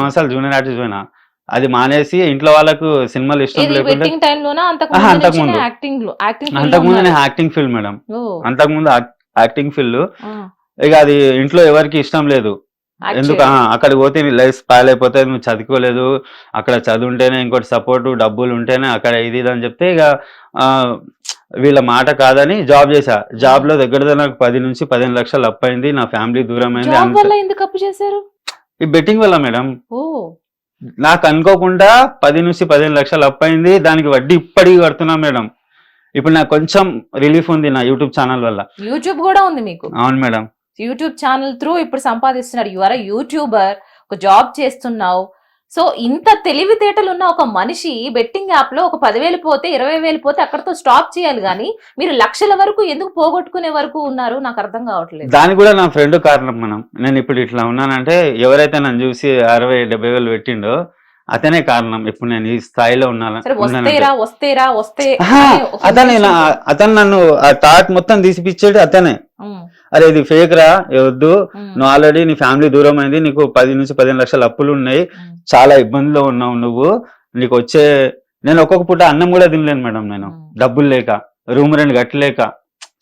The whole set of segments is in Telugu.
సంవత్సరాలు జూనియర్ ఆర్టిస్ట్ పోయినా అది మానేసి ఇంట్లో వాళ్ళకు సినిమాలు ఇష్టం అంతకుముందు. నుంచి యాక్టింగ్లో యాక్టింగ్ అంతకుముందు నేను యాక్టింగ్ ఫీల్డ్ మేడం అంతకుముందు యాక్టింగ్ ఫీల్డ్ ఇక అది ఇంట్లో ఎవరికి ఇష్టం లేదు. ఎందుకు? ఆ, అక్కడికి పోతే నీ లైఫ్ స్పాయిల్ అయిపోతే నువ్వు చదువుకోలేదు. అక్కడ చదువుంటేనే ఇంకోటి సపోర్ట్ డబ్బులు ఉంటేనే అక్కడ ఇది ఇది అని చెప్తే ఇక వీళ్ళ మాట కాదని జాబ్ చేశా. జాబ్లో దగ్గర నాకు పది నుంచి పదిహేను లక్షలు అప్ అయింది. నా ఫ్యామిలీ దూరం అయింది ఎందుకు అప్పు చేశారు? ఈ బెట్టింగ్ వల్ల మేడం. ఓ. నాకు అనుకోకుండా పది నుంచి పదిహేను లక్షలు అప్ అయింది దానికి వడ్డీ ఇప్పటికి కడుతున్నా మేడం. ఇప్పుడు నాకు కొంచెం రిలీఫ్ ఉంది నా యూట్యూబ్ ఛానల్ వల్ల. యూట్యూబ్ కూడా ఉంది మీకు? అవును మేడం. యూట్యూబ్ ఛానల్ త్రూ ఇప్పుడు సంపాదిస్తున్నారు యు ఆర్ యూట్యూబర్ ఒక జాబ్ చేస్తున్నావు. సో ఇంత తెలివితేటలు ఉన్న ఒక మనిషి బెట్టింగ్ యాప్లో ఒక పదివేలు పోతే ఇరవై వేలు పోతే అక్కడతో స్టాప్ చేయాలి కానీ మీరు లక్షల వరకు ఎందుకు పోగొట్టుకునే వరకు ఉన్నారు? నాకు అర్థం కావట్లేదు. దానికి కూడా నా ఫ్రెండ్ కారణం మనం. నేను ఇప్పుడు ఇట్లా ఉన్నానంటే ఎవరైతే నన్ను చూసి అరవై డెబ్బై వేలు పెట్టిండో అతనే కారణం. ఇప్పుడు నేను ఈ స్థాయిలో ఉన్నాను అతనే అతను నన్ను ఆ టాట్ మొత్తం తీసిపిచ్చేది అతనే. అరే ఇది ఫేక్ రా వద్దు. నువ్వు ఆల్రెడీ నీ ఫ్యామిలీ దూరం అయింది నీకు పది నుంచి పదిహేను లక్షల అప్పులు ఉన్నాయి. చాలా ఇబ్బందిలో ఉన్నావు నువ్వు. నీకు వచ్చే నేను ఒక్కొక్క పూట అన్నం కూడా తినలేను మేడం నేను. డబ్బులు లేక రూమ్ రెంట్ కట్టలేక.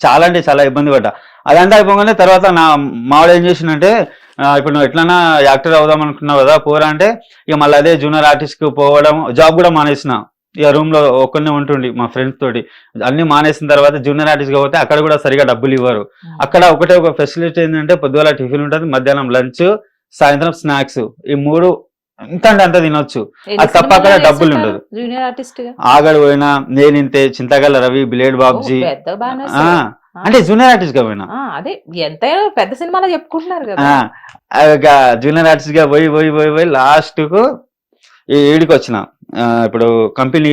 చాలా అంటే చాలా ఇబ్బంది పడ్డా. అదంతా అయిపోగానే తర్వాత నా మావాడు ఏం చేసిందంటే ఇప్పుడు నువ్వు ఎట్లన్నా యాక్టర్ అవుదాం అనుకున్నావు కదా పోరా అంటే ఇక మళ్ళీ అదే జూనియర్ ఆర్టిస్ట్కి పోవడం జాబ్ కూడా మానేసిన. ఇక రూమ్లో ఒక్కనే ఉంటుండి మా ఫ్రెండ్స్ తోటి. అన్ని మానేసిన తర్వాత జూనియర్ ఆర్టిస్ట్గా పోతే అక్కడ కూడా సరిగా డబ్బులు ఇవ్వరు. అక్కడ ఒకటే ఒక ఫెసిలిటీ ఏంటంటే పొద్దుగల టిఫిన్ ఉంటుంది మధ్యాహ్నం లంచ్ సాయంత్రం స్నాక్స్. ఈ మూడు ఎంత అంటే అంత తినొచ్చు. అది తప్ప అక్కడ డబ్బులు ఉండదు. జూనియర్ ఆర్టిస్ట్గా ఆగడు పోయినా నేనింతే చింతగల రవి బిలేడ్ బాబ్జీ. అంటే జూనియర్ ఆర్టిస్ట్గా పోయినా. ఆ, అదే ఎంత పెద్ద సినిమాలో చెప్పుకుంటున్నారు కదా. జూనియర్ ఆర్టిస్ట్గా పోయి పోయి పోయి పోయి లాస్ట్కు ఈ ఈడికి వచ్చిన ఇప్పుడు కంపెనీ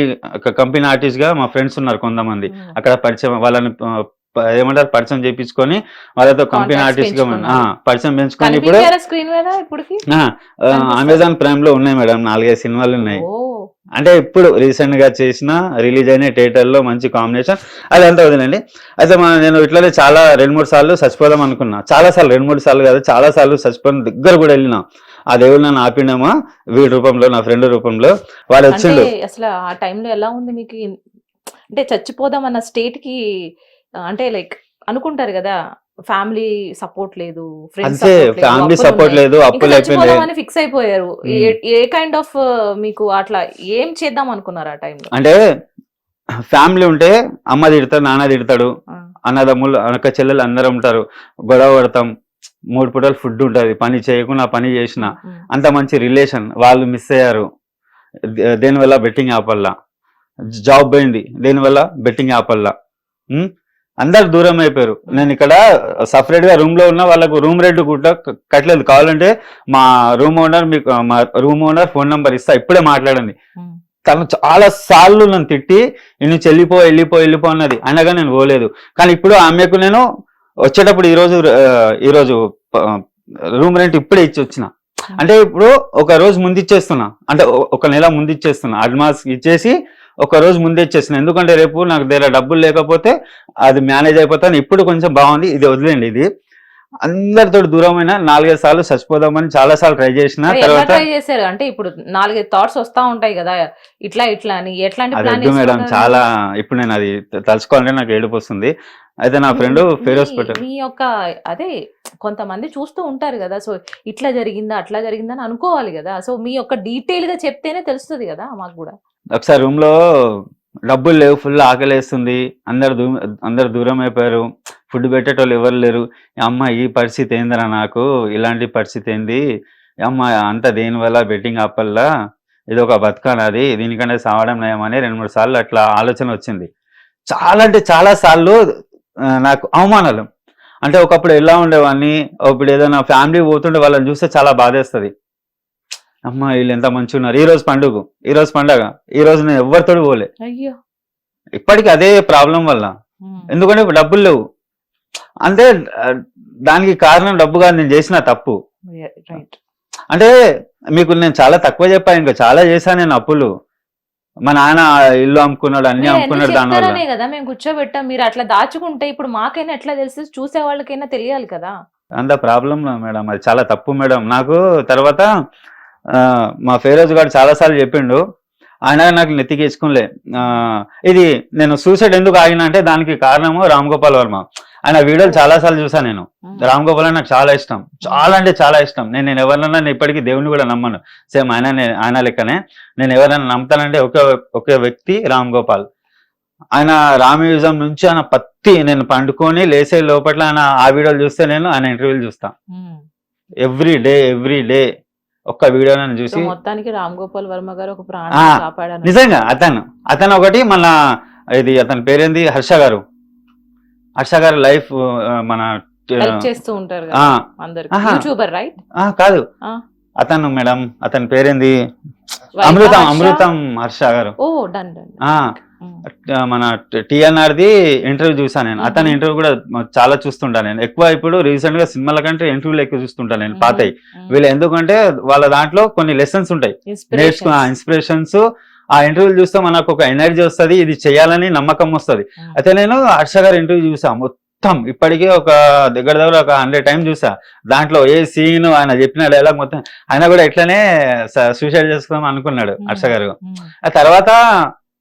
కంపెనీ ఆర్టిస్ట్గా మా ఫ్రెండ్స్ ఉన్నారు కొంతమంది. అక్కడ పరిచయం వాళ్ళని ఏమంటారు పరిచయం చేయించుకొని వాళ్ళతో కంపెనీ ఆర్టిస్ట్గా. పరిచయం పెంచుకొని ఇప్పుడు. అమెజాన్ ప్రైమ్లో ఉన్నాయి మేడం నాలుగైదు సినిమాలు ఉన్నాయి. అంటే ఇప్పుడు రీసెంట్గా చేసిన రిలీజ్ అయిన థియేటర్లో మంచి కాంబినేషన్. అదంతా వదిలేండి. అయితే మన నేను ఇట్లనే చాలా రెండు మూడు సార్లు చచ్చిపోదాం అనుకున్నా. చాలా సార్లు రెండు మూడు సార్లు కాదు చాలా సార్లు చచ్చిపోయిన దగ్గర కూడా వెళ్ళినా. ఆ దేవుడు నన్ను ఆపిండేమో? వీడి రూపంలో నా ఫ్రెండ్ రూపంలో. వాడు అంటే వచ్చిండు. అసలు ఆ టైంలో ఎలా ఉంది మీకు అంటే చచ్చిపోదాం అన్న స్టేట్కి అంటే లైక్ అనుకుంటారు కదా ఫ్యామిలీ సపోర్ట్ లేదు ఫ్రెండ్స్ అంతే ఫ్యామిలీ సపోర్ట్ లేదు అప్పులు అయిపోయింది అని ఫిక్స్ అయిపోయారు. ఏ- కైండ్ ఆఫ్ మీకు అట్లా ఏం చేద్దాం అనుకున్నారు ఆ టైంలో? అంటే ఫ్యామిలీ ఉంటే అమ్మ తిడతాడు నాన్న తిడతాడు అన్నదమ్ములు అక్క చెల్లెలు అందరూ ఉంటారు గొడవ పడతాం మూడు పూటలు ఫుడ్ ఉంటది. పని చేయకుండా పని చేసిన అంత మంచి రిలేషన్ వాళ్ళు మిస్ అయ్యారు. దేనివల్ల బెట్టింగ్ యాప్ వల్ల. జాబ్ పోయింది. దేనివల్ల బెట్టింగ్ యాప్ వల్ల. ఉమ్? అందరు దూరం అయిపోయారు. నేను ఇక్కడ సపరేట్గా రూమ్లో ఉన్న వాళ్ళకు రూమ్ రెంట్ కూడా కట్టలేదు. కావాలంటే మా రూమ్ ఓనర్ మీకు మా రూమ్ ఓనర్ ఫోన్ నంబర్ ఇస్తా. ఇప్పుడే మాట్లాడండి. తను చాలా సార్లు నన్ను తిట్టి నేను చెల్లిపో వెళ్ళిపో వెళ్ళిపో అన్నది. అనగా నేను పోలేదు. కానీ ఇప్పుడు ఆమెకు నేను వచ్చేటప్పుడు ఈరోజు ఈరోజు రూమ్ రెంట్ ఇప్పుడే ఇచ్చి వచ్చిన. అంటే ఇప్పుడు ఒక రోజు ముందు ఇచ్చేస్తున్నా. అంటే ఒక నెల ముందు ఇచ్చేస్తున్నా. అడ్వాన్స్ ఇచ్చేసి ఒక రోజు ముందు ఇచ్చేస్తున్నా. ఎందుకంటే రేపు నాకు దగ్గర డబ్బులు లేకపోతే అది మేనేజ్ అయిపోతాను. ఇప్పుడు కొంచెం బాగుంది. ఇది వదిలేండి ఇది. అందరితో దూరమైన నాలుగైదు సార్లు చచ్చిపోదామని చాలా సార్లు ట్రై చేసిన తర్వాత ట్రై చేశారు? అంటే ఇప్పుడు నాలుగైదు థాట్స్ వస్తా ఉంటాయి కదా ఇట్లా ఇట్లా అని ఎట్లాంటి వద్దు మేడం చాలా ఇప్పుడు నేను అది తలుచుకోవాలంటే నాకు ఏడుపు వస్తుంది. అయితే నా ఫ్రెండ్ ఫేరోస్ పెట్టారు మీ యొక్క అదే కొంతమంది చూస్తూ ఉంటారు కదా సో ఇట్లా జరిగిందా అట్లా జరిగిందా అని అనుకోవాలి కదా. సో మీ యొక్క డీటెయిల్గా చెప్తేనే తెలుస్తుంది కదా మాకు కూడా. ఒకసారి రూమ్లో డబ్బులు లేవు ఫుల్ ఆకలేస్తుంది. అందరు దూ అందరు దూరం అయిపోయారు. ఫుడ్ పెట్టేటోళ్ళు ఎవరు లేరు. అమ్మ ఈ పరిస్థితి ఏందిరా నాకు? ఇలాంటి పరిస్థితి ఏంది? అమ్మ అంత దేని వల్ల? బెట్టింగ్ వల్ల? ఇది ఒక బతకానది దీనికంటే సావడం నయమని రెండు మూడు సార్లు అట్లా ఆలోచన వచ్చింది. చాలా అంటే చాలా సార్లు నాకు అవమానాలు. అంటే ఒకప్పుడు ఎలా ఉండేవాడిని? ఇప్పుడు ఏదైనా ఫ్యామిలీ పోతుండే వాళ్ళని చూస్తే చాలా బాధేస్తుంది. అమ్మ వీళ్ళు ఎంత మంచిగా ఉన్నారు. ఈ రోజు పండుగ. ఈ రోజు పండగ. ఈ రోజు నేను ఎవరితో పోలే. అయ్యో. ఇప్పటికి అదే ప్రాబ్లం వల్ల. ఎందుకంటే డబ్బులు లేవు. అంటే దానికి కారణం డబ్బు కాదు నేను చేసిన తప్పు. అంటే మీకు నేను చాలా తక్కువ చెప్పాను ఇంకా చాలా చేశాను నేను అప్పులు. మా నాన్న ఇల్లు అమ్ముకున్నాడు అన్ని అమ్ముకున్నాడు దానివల్ల. కదా మేము కూర్చోబెట్టాం. మీరు అట్లా దాచుకుంటే ఇప్పుడు మాకైనా ఎట్లా తెలుసు? చూసే వాళ్ళకైనా తెలియాలి కదా. అంత ప్రాబ్లం మేడం. అది చాలా తప్పు మేడం. నాకు తర్వాత మా ఫేరోజ్ గారు చాలా సార్లు చెప్పిండు. ఆయన నాకు నెత్తికేసుకునిలే ఇది నేను సూసైడ్ ఎందుకు ఆగిన అంటే దానికి కారణము రామ్ గోపాల్ వర్మ. ఆయన వీడియోలు చాలా సార్లు చూసాను నేను. రామ్ గోపాల్ నాకు చాలా ఇష్టం. చాలా అంటే చాలా ఇష్టం. నేను నేను ఎవరినైనా నేను ఇప్పటికీ దేవుని కూడా నమ్మను. సేమ్ ఆయన ఆయన లెక్కనే. నేను ఎవరైనా నమ్ముతానంటే ఒకే ఒకే వ్యక్తి రామ్ గోపాల్. ఆయన రామయుజం నుంచి ఆయన పత్తి నేను పండుకొని లేసే లోపల ఆయన ఆ వీడియోలు చూస్తే నేను ఆయన ఇంటర్వ్యూలు చూస్తా. Um. Every day every day ఒక్క వీడియో చూసి మొత్తానికి రామ్ గోపాల్ వర్మ గారు ఒక ప్రాణం కాపాడాను నిజంగా అతను అతను ఒకటి మన ఇది అతని పేరేంది? హర్ష గారు. హర్ష గారు లైఫ్ మన చేస్తూ ఉంటారు. యూట్యూబర్ రైట్ కాదు. అతను మేడం అతని పేరేంది? అమృతం అమృతం Harsha garu. Oh done done మన టిఎన్ఆర్ ది ఇంటర్వ్యూ చూసాను నేను. అతని ఇంటర్వ్యూ కూడా చాలా చూస్తుంటాను నేను. ఎక్కువ ఇప్పుడు రీసెంట్గా సినిమాల కంటే ఇంటర్వ్యూలు ఎక్కువ చూస్తుంటాను నేను పాతయి. వీళ్ళు ఎందుకంటే వాళ్ళ దాంట్లో కొన్ని లెసన్స్ ఉంటాయి. నేర్చుకున్న ఇన్స్పిరేషన్స్ ఆ ఇంటర్వ్యూలు చూస్తే మనకు ఒక ఎనర్జీ వస్తది ఇది చేయాలని నమ్మకం వస్తది. అయితే నేను హర్ష గారి ఇంటర్వ్యూ చూసా మొత్తం ఇప్పటికే ఒక దగ్గర దగ్గర ఒక హండ్రెడ్ టైం చూసా. దాంట్లో ఏ సీన్ ఆయన చెప్పిన డైలాగ్ మొత్తం ఆయన కూడా ఇట్లనే సూసైడ్ చేసుకుందాం అనుకున్నాడు హర్ష గారు. ఆ తర్వాత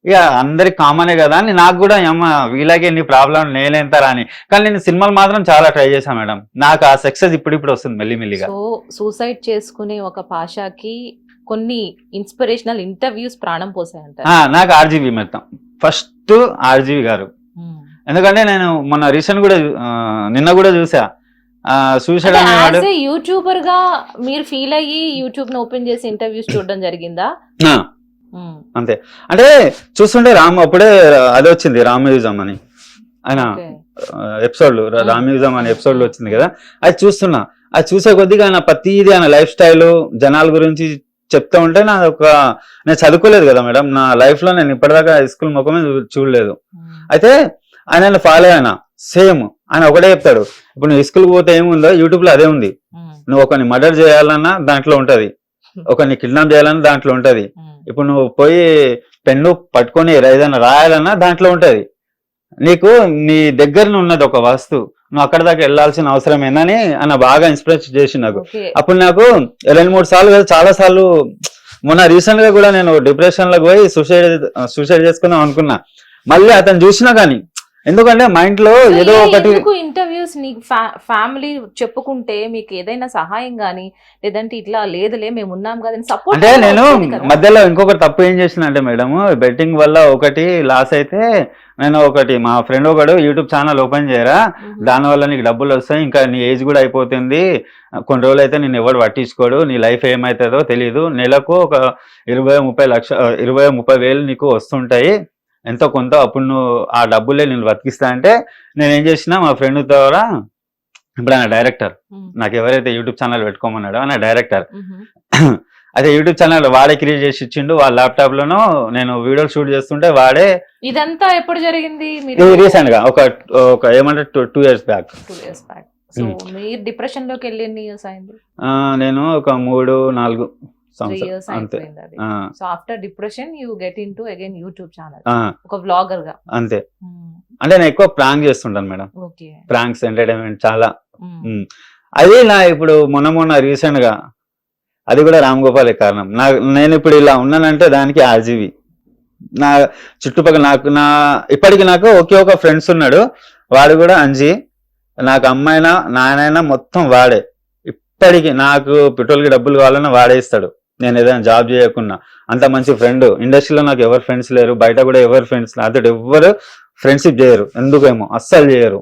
ఇక అందరికి కామనే కదా అని నాకు కూడా అమ్మ వీళ్ళకి ఎన్ని ప్రాబ్లం నేనేంతారా అని. కానీ నేను సినిమాలు మాత్రం చాలా ట్రై చేశాను మేడం. నాకు ఆ సక్సెస్ ఇప్పుడు ఇప్పుడు వస్తుంది మెల్లిమెల్లిగా. సో సూసైడ్ చేసుకునే ఒక పాషాకి కొన్ని ఇన్స్పిరేషనల్ ఇంటర్వ్యూస్ ప్రాణం పోసాయంటారు. ఆ, నాకు ఆర్జీవి మొత్తం. ఫస్ట్ ఆర్జీవి గారు. ఎందుకంటే నేను మొన్న రీసెంట్ కూడా నిన్న కూడా చూసా సూసైడ్ అనేవాడు యూట్యూబర్గా మీరు ఫీల్ అయ్యి యూట్యూబ్ను ఓపెన్ చేసి ఇంటర్వ్యూస్ చూడడం జరిగిందా? అంతే. అంటే చూస్తుంటే రామ్ అప్పుడే అది వచ్చింది రామ్యూజం అని. ఆయన. ఎపిసోడ్ రామ్యూజం అనే ఎపిసోడ్లో వచ్చింది కదా. అది చూస్తున్నా. అది చూసే కొద్దిగా ఆయన ప్రతిదీ ఆయన లైఫ్ స్టైల్ జనాల గురించి చెప్తా ఉంటే నా ఒక నేను చదువుకోలేదు కదా మేడం. నా లైఫ్లో నేను ఇప్పటిదాకా స్కూల్ ముఖమే చూడలేదు. అయితే ఆయన ఫాలో అయినా. సేమ్. ఆయన ఒకటే చెప్తాడు. ఇప్పుడు నువ్వు స్కూల్ పోతే ఏముందో యూట్యూబ్లో అదే ఉంది. నువ్వు ఒకరిని మర్డర్ చేయాలన్నా దాంట్లో ఉంటది. ఒకరిని కిడ్నాప్ చేయాలన్నా దాంట్లో ఉంటది. ఇప్పుడు నువ్వు పోయి పెన్ను పట్టుకొని ఏదైనా రాయాలన్నా దాంట్లో ఉంటది. నీకు నీ దగ్గర ఉన్నది ఒక వస్తువు. నువ్వు అక్కడ దాకా వెళ్ళాల్సిన అవసరం ఏందని ఆయన బాగా ఇన్స్పిరేట్ చేసి నాకు. అప్పుడు నాకు రెండు మూడు సార్లు కాదు చాలా సార్లు మొన్న రీసెంట్గా కూడా నేను డిప్రెషన్లోకి పోయి సూసైడ్ సూసైడ్ చేసుకుందాం అనుకున్నా. మళ్ళీ అతను చూసినా గానీ ఎందుకంటే మైండ్లో సో ఏదో ఒకటి ఇంటర్వ్యూస్ నీకు ఫ్యామిలీ చెప్పుకుంటే మీకు ఏదైనా సహాయం గానీ లేదంటే ఇట్లా లేదులే మేము ఉన్నాం కదా సపోర్ట్ అంటే నేను మధ్యలో ఇంకొకటి తప్పు ఏం చేసిన అంటే మేడం బెట్టింగ్ వల్ల ఒకటి లాస్ అయితే నేను ఒకటి మా ఫ్రెండ్ ఒకడు యూట్యూబ్ ఛానల్ ఓపెన్ చేయరా దానివల్ల నీకు డబ్బులు వస్తాయి ఇంకా నీ ఏజ్ కూడా అయిపోతుంది కొన్ని రోజులు అయితే నేను ఎవడు పట్టించుకోడు నీ లైఫ్ ఏమవుతుందో తెలియదు నెలకు ఒక ఇరవై ముప్పై లక్ష ఇరవై ముప్పై వేలు నీకు వస్తుంటాయి ఎంతో కొంత అప్పుడు నువ్వు ఆ డబ్బులే నేను బతికిస్తా అంటే నేను ఏం చేసిన మా ఫ్రెండ్ ద్వారా ఇప్పుడు ఆయన డైరెక్టర్ నాకు ఎవరైతే యూట్యూబ్ ఛానల్ పెట్టుకోమన్నాడో ఆయన డైరెక్టర్ అదే యూట్యూబ్ ఛానల్ వాడే క్రియేట్ చేసి ఇచ్చిండు వాళ్ళ ల్యాప్టాప్ లోనూ నేను వీడియోలు షూట్ చేస్తుంటే వాడే ఇదంతా ఎప్పుడు జరిగింది? రీసెంట్గా ఒక ఒక ఏమంటే two years back two years back so మీరు డిప్రెషన్లోకి వెళ్ళి ఎన్ని ఇయర్స్ అయింది నేను ఒక మూడు నాలుగు ఇయర్స్ అయిపోయింది అది. So after depression you get into again YouTube channel ఒక వ్లాగర్గా అంతే అంటే నేను ఎక్కువ ప్రాంక్ చేస్తుంటాను మేడం. ఓకే ప్రాంక్స్ ఎంటర్టైన్మెంట్ చాలా. ఉమ్. అది నా ఇప్పుడు మొన్న మొన్న రీసెంట్గా అది కూడా రామ్ గోపాలే కారణం. నా నేను ఇప్పుడు ఇలా ఉన్నానంటే దానికి ఆర్జీవి నా చుట్టుపక్కల నాకు నా ఇప్పటికి నాకు ఒకే ఒక ఫ్రెండ్స్ ఉన్నాడు. వాడు కూడా అంజీ. నాకు అమ్మాయినా నాయనైనా మొత్తం వాడే. ఇప్పటికి నాకు పెట్రోల్కి డబ్బులు కావాలన్నా వాడే ఇస్తాడు. నేను ఏదైనా జాబ్ చేయకున్నా. అంత మంచి ఫ్రెండ్ ఇండస్ట్రీలో నాకు ఎవరు ఫ్రెండ్స్ లేరు. బయట కూడా ఎవరు ఫ్రెండ్స్ అతడు ఎవరు ఫ్రెండ్షిప్ చేయరు. ఎందుకేమో? అస్సలు చేయరు.